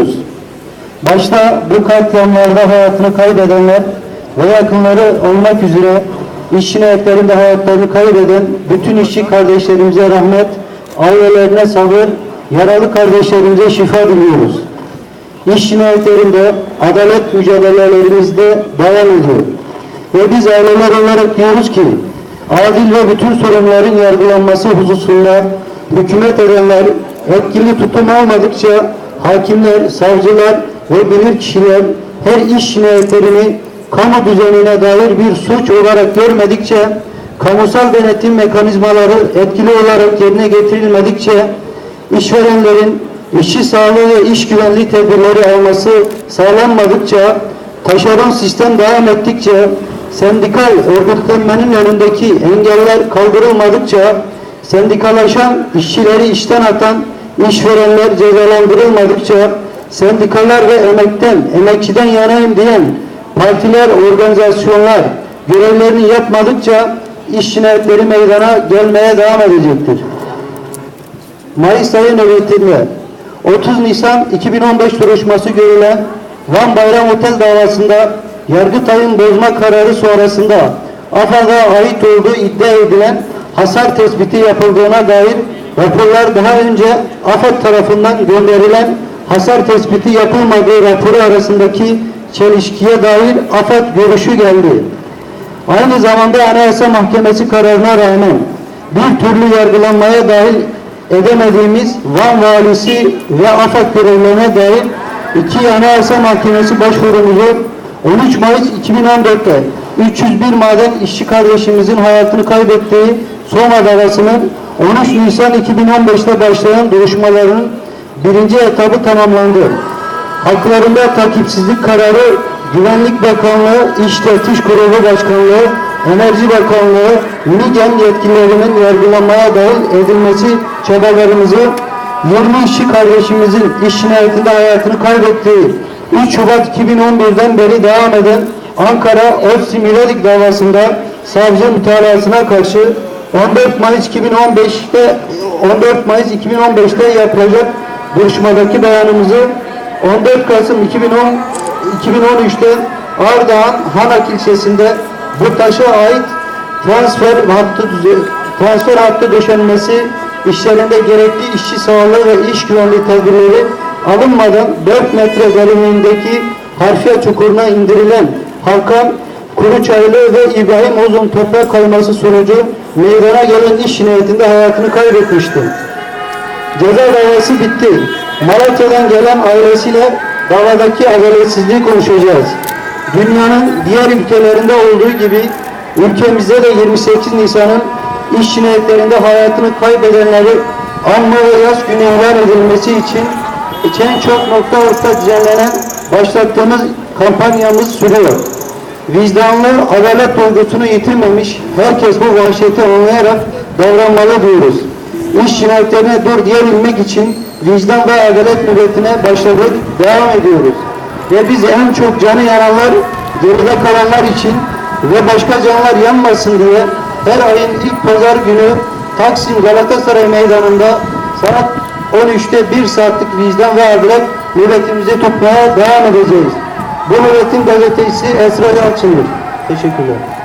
ediyoruz. Başta bu katliamlarda hayatını kaybedenler ve yakınları olmak üzere iş cinayetlerinde hayatlarını kaybeden bütün işçi kardeşlerimize rahmet, ailelerine sabır, yaralı kardeşlerimize şifa diliyoruz. İş cinayetlerinde adalet mücadelelerimizde devam ediyor. Ve biz aileler olarak diyoruz ki adil ve bütün sorunların yargılanması hususunda hükümet edenler etkili tutum almadıkça hakimler, savcılar ve bilirkişiler her iş cinayetlerini kamu düzenine dair bir suç olarak görmedikçe kamusal denetim mekanizmaları etkili olarak yerine getirilmedikçe işverenlerin işçi sağlığı ve iş güvenliği tedbirleri alması sağlanmadıkça taşeron sistem devam ettikçe sendikal örgütlenmenin önündeki engeller kaldırılmadıkça sendikalaşan işçileri işten atan işverenler cezalandırılmadıkça sendikalar ve emekten, emekçiden yanayım diyen partiler, organizasyonlar görevlerini yapmadıkça iş cinayetleri meydana gelmeye devam edecektir. Mayıs ayı nöbetinde 30 Nisan 2015 duruşması görülen Van Bayram Otel davasında Yargıtay'ın bozma kararı sonrasında AFAD'a ait olduğu iddia edilen hasar tespiti yapıldığına dair raporlar daha önce AFAD tarafından gönderilen hasar tespiti yapılmadığı raporu arasındaki çelişkiye dair AFAD görüşü geldi. Aynı zamanda Anayasa Mahkemesi kararına rağmen bir türlü yargılanmaya dahil edemediğimiz Van Valisi ve AFAD görevlerine dair iki Anayasa Mahkemesi başvurumuzu 13 Mayıs 2014'te 301 maden işçi kardeşimizin hayatını kaybettiği Soma davasının 13 Nisan 2015'te başlayan duruşmaların birinci etabı tamamlandı. Haklarında takipsizlik kararı Güvenlik Bakanlığı, İş Teftiş Kurulu Başkanlığı, Enerji Bakanlığı, MİGEM yetkililerinin yargılanmaya dahil edilmesi çabalarımızı 20 işçi kardeşimizin iş cinayetinde hayatını kaybettiği 3 Şubat 2011'den beri devam eden Ankara Özsi Miladik davasında savcı mütalasına karşı 14 Mayıs 2015'te 14 Mayıs 2015'te yapılacak duruşmadaki beyanımızı. 14 Kasım 2010 2013'te Ardahan Hanak ilçesinde bu taşa ait transfer hattı transfer hattı döşenmesi işlerinde gerekli işçi sağlığı ve iş güvenliği tedbirleri alınmadan 4 metre derinliğindeki harfiye çukuruna indirilen Hakan Kuruçaylı ve İbrahim Ozun toprak kayması sonucu meydana gelen iş cinayetinde hayatını kaybetmişti. Ceza davası bitti. Malatya'dan gelen ailesiyle davadaki adaletsizliği konuşacağız. Dünyanın diğer ülkelerinde olduğu gibi ülkemizde de 28 Nisan'ın iş cinayetlerinde hayatını kaybedenleri anma ve yaz günü ilan edilmesi için en çok nokta nokta düzenlenen başlattığımız kampanyamız sürüyor. Vicdanlı adalet duygusunu yitirmemiş herkes bu vahşeti anlayarak davranmalı diyoruz. İş cinayetlerine dur diyebilmek için vicdan ve adalet nöbetine başladık, devam ediyoruz. Ve biz en çok canı yananlar, geride kalanlar için ve başka canlar yanmasın diye her ayın ilk pazar günü Taksim Galatasaray Meydanı'nda saat 13'te 1 saatlik vicdan ve adalet nöbetimizi tutmaya devam edeceğiz. Bu nöbetin gazetecisi Esra Yalçın'dır. Teşekkürler.